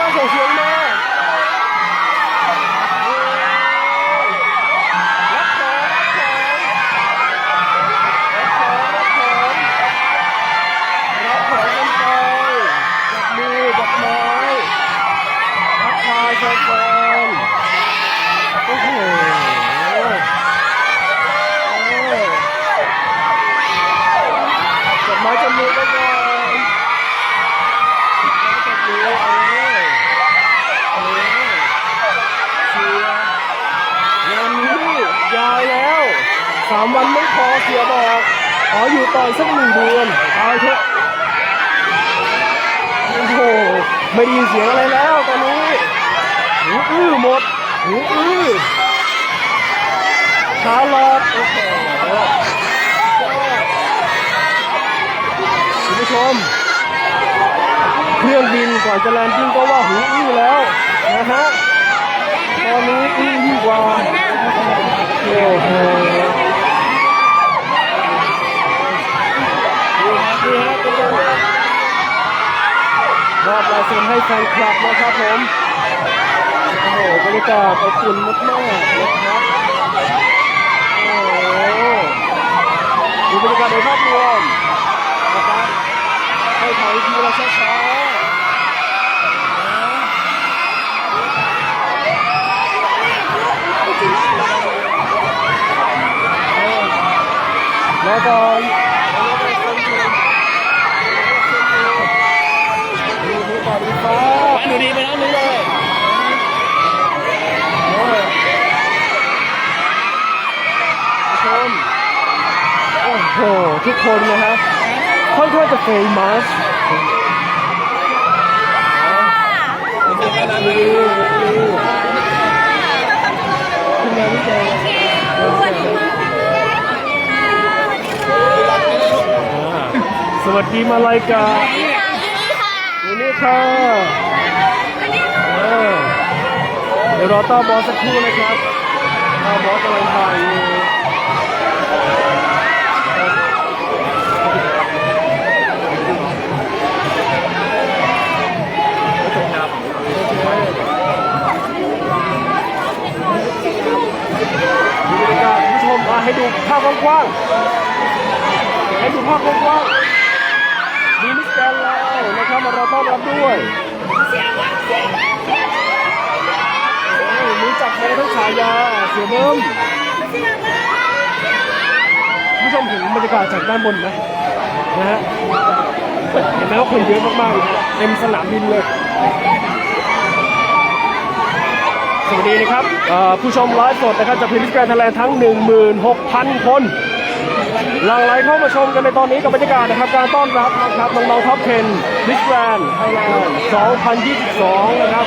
บ้างส่ามวันไม่พอเสียบอกขออยู่ต่ออีกสักหนึ่งเดือนตายเถอะโอ้โหไม่ได้ยินเสียงอะไรแล้วตอนนี้หูอื้อหมดหูอื้อชาลอดโอ้โหคุณผู้ชม เครื่องบินก่อนจะแลนดิ้งก็ว่าหูอื้อแล้วนะฮะตอนนี้อื้อยิ่งกว่าโอ้โหดูฮะดูฮะเป็นไงบ้าง มอบลายเซ็นให้แฟนคลับนะครับผมโอ้โหบรรยากาศอบอุ่นมากๆนะครับโอ้โหดูบรรยากาศโดยภาพรวมนะครับให้ถอยทีละช้าๆแล้วก่อนดูดูก่อนดูฟ้า บ้านดูดีไปแล้วนี่เลย โอ้ยผู้ชม โอ้โหทุกคนนะฮะค่อนข้างจะเฟมัสดีดีคุณงานวิจัยสวัสดีมาลายกาอยู่นี่ค่ะเออเดี๋ยวรอต้าบอสสักครู่นะครับต้าบอสกำลังถ่ายอยู่ดูบรรยากาศคุณผู้ชมมา ให้ดูภาพกว้างๆให้ดูภาพกว้างๆมีมิสแกรนด์แล้วนะครับมารอต้อนรับด้วยโอ้ยมีจับมือทั้งฉายาเสือเบิ้มคุณผู้ชมเห็นบรรยากาศจากด้านบนไหมนะฮะเห็นไหมว่าคนเยอะมากๆเลยเต็มสนามบินเลย สวัสดีนะครับผู้ชมไลฟ์สดนะครับจากพิมิสแกรนด์ไทยแลนด์ทั้ง 16,000 คนหลั่งไหลเข้ามาชมกันในตอนนี้กับบรรยากาศนะครับ การต้อนรับนะครับน้องๆท็อป10มิสแกรนด์ไทยแลนด์2022 นะครับ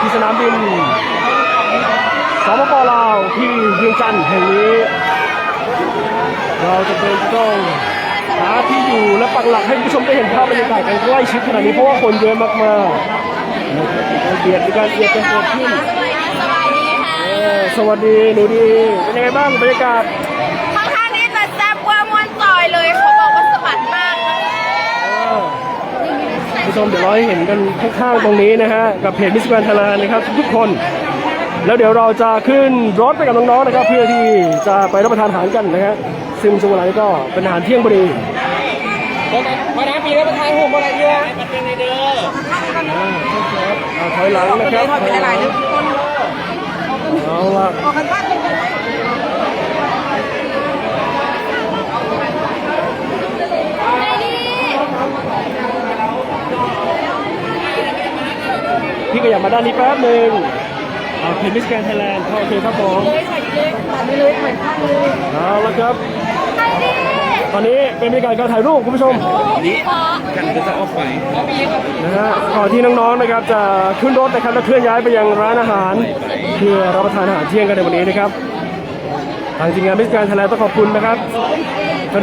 ที่สนามบินสปปลาวที่เวียงจันทร์แห่งนี้ เราจะเป็นต้องหาที่อยู่และปักหลักให้ผู้ชมได้เห็นภาพบรรยากาศกันใกล้ชิดขนาดนี้เพราะว่าคนเยอะมากๆ นะครับเบียดมีการเบียดกันเกิดขึ้นสวัสดีสวัสดีค่ะเออสวัสดีหนูดีเป็นยังไงบ้างบรรยากาศค่อนข้างที่จะแซ่บกว่ามวนจอยเลยเขาบอกว่าสะบัดมากนะเออผู้ชมเดี๋ยวเราให้เห็นกันข้างๆตรงนี้นะฮะกับเพจมิสแกรนด์ไทยแลนด์นะครับทุกๆคน แล้วเดี๋ยวเราจะขึ้นรถไปกับน้องๆนะครับ เพื่อที่จะไปรับประทานอาหารกันนะฮะซึ่งช่วงเวลานี้ก็เป็นอาหารเที่ยงพอดีมาน้ำปีแล้วมาทายหัวมาอะไรเยอะมัน เป็นในเด้ออ่าอ่าถอยหลังนะครับถอยหลังเอาละพี่ก็อยากมาด้านนี้แป๊บหนึ่งเอาเพจมิสแกรนด์ไทยแลนด์โอเคครับผมเอาละครับ ตอนนี้เป็นบรรยากาศการถ่ายรูปคุณผู้ชมนี้กันก็จะออกไปนะฮะก่อนที่น้องๆนะครับจะขึ้นรถนะครับและเคลื่อนย้ายไปยังร้านอาหาร เพื่อรับประทานอาหารเที่ยงกันในวันนี้นะครับทางทีมงานมิสแกรนด์ไทยแลนด์ต้องขอบคุณนะครับ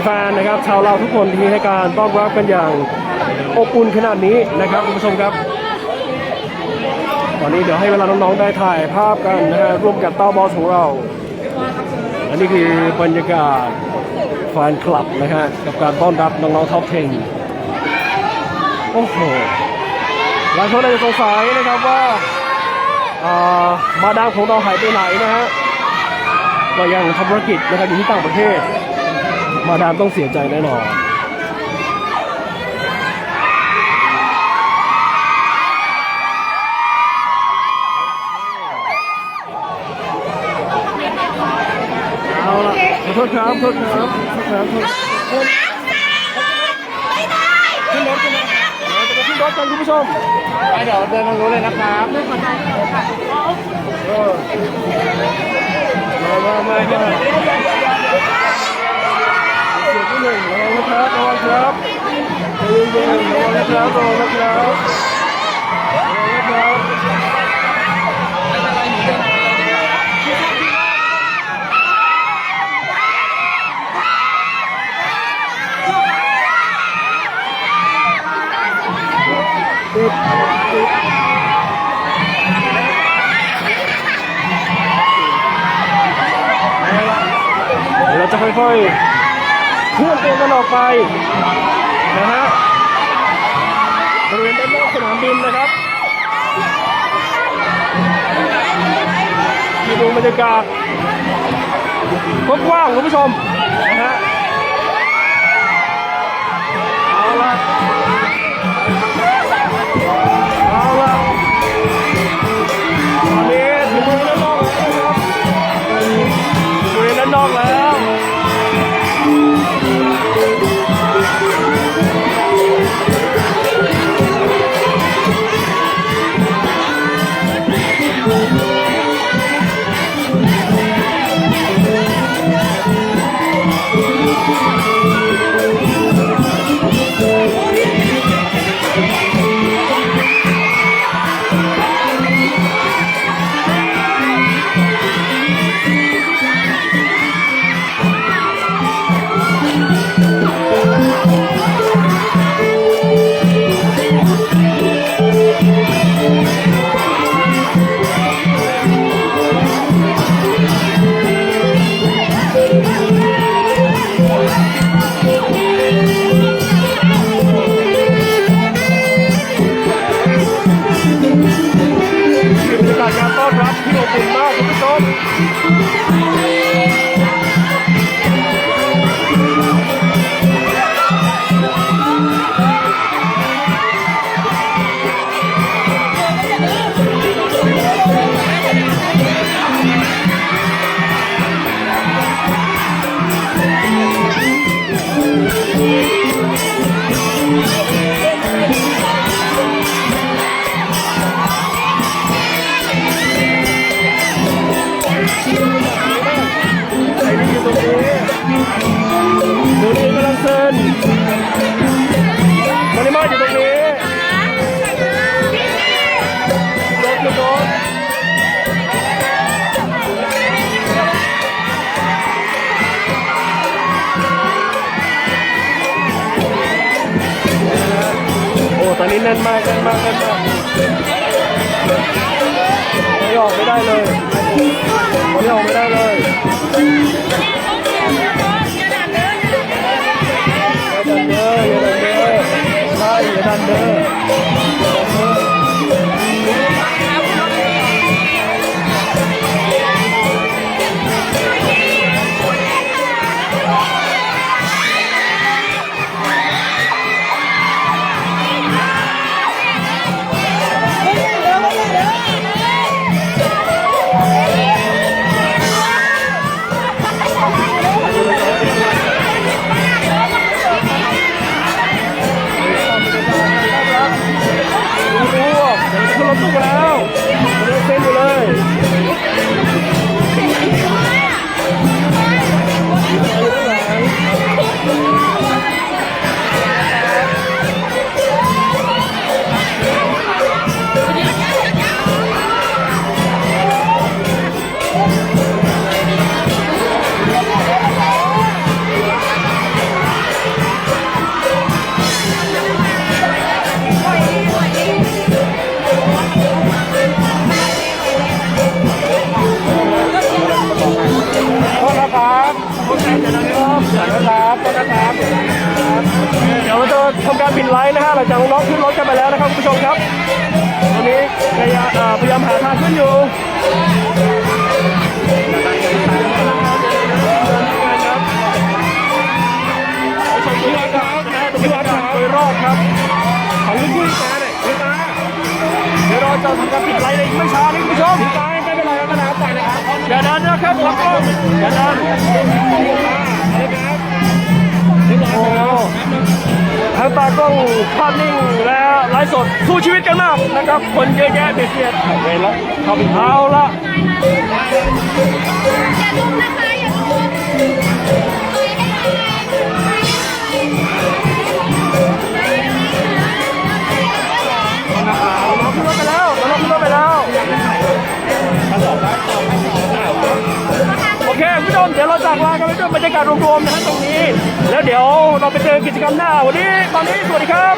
แฟนๆนะครับ ชาวเราทุกคนที่ให้การต้อนรับกันอย่างอบอุ่นขนาดนี้นะครับคุณผู้ชมครับ ตอนนี้เดี๋ยวให้เวลาน้องๆได้ถ่ายภาพกันนะฮะร่วมกับเต้าบอสของเรา อันนี้คือบรรยากาศ แฟนคลับนะฮะกับการต้อนรับน้องๆท็อปเทนโอ้โหหลายคนอาจจะสงสัยนะครับว่าอ่ามาดามของเราหายไปไหนนะฮะก็ยังทำธุรกิจนะครับอยู่ที่ต่างประเทศ มาดามต้องเสียใจแน่นอน โทษครับขอโทษครับขอโทษครับขอโทษขึ้นรถกันนราจะไปขึ้นรถกันคุณผู้ชมเดี๋ยวเดินทางนู้นเลยนะครับเออมามามามาเสียงที่หนึ่งระวังนะครับระวังครับใจเย็นๆระวังนะครับระวังนะครับระวังนะครับติดติดเดี๋ยวเราจะ ค่อยๆเคลื่อนตัวกันออกไปนะฮะบริเวณด้านนอกสนามบินนะครับมาดูบรรยากาศกว้างๆคุณผู้ชมนะฮะ Thank you. นั่นมากแน่นมากแน่นมาก การปิดไลน์นะฮะหลังจากน้องขึ้นรถกันไปแล้วนะครับคุณผู้ชมครับตอนนี้พยายามพยายามหาทางขึ้นอยู่ชมดูครับนะดูบรรยากาศโดยรอบครับของลูกพี่มาเนี่ยพี่มาเดี๋ยวเราจะทำการปิดไลน์ในอีกไม่ช้านี้คุณผู้ชมพี่มาไม่เป็นไรครับนะไปนะครับอย่าดันนะครับรับกล้องอย่าดันโอ้ ทั้งตากล้องภาพนิ่งและไลฟ์สดสู้ชีวิตกันมากนะครับ คนเยอะแยะเบียดเบียดเวรละเข้าไปเอาละอย่าลุกนะคะอย่าลุกากลากันไปด้วยบรรยากาศรวมๆนะฮะตรงนี้ แล้วเดี๋ยวเราไปเจอกิจกรรมหน้าวันนี้ตอนนี้สวัสดีครับ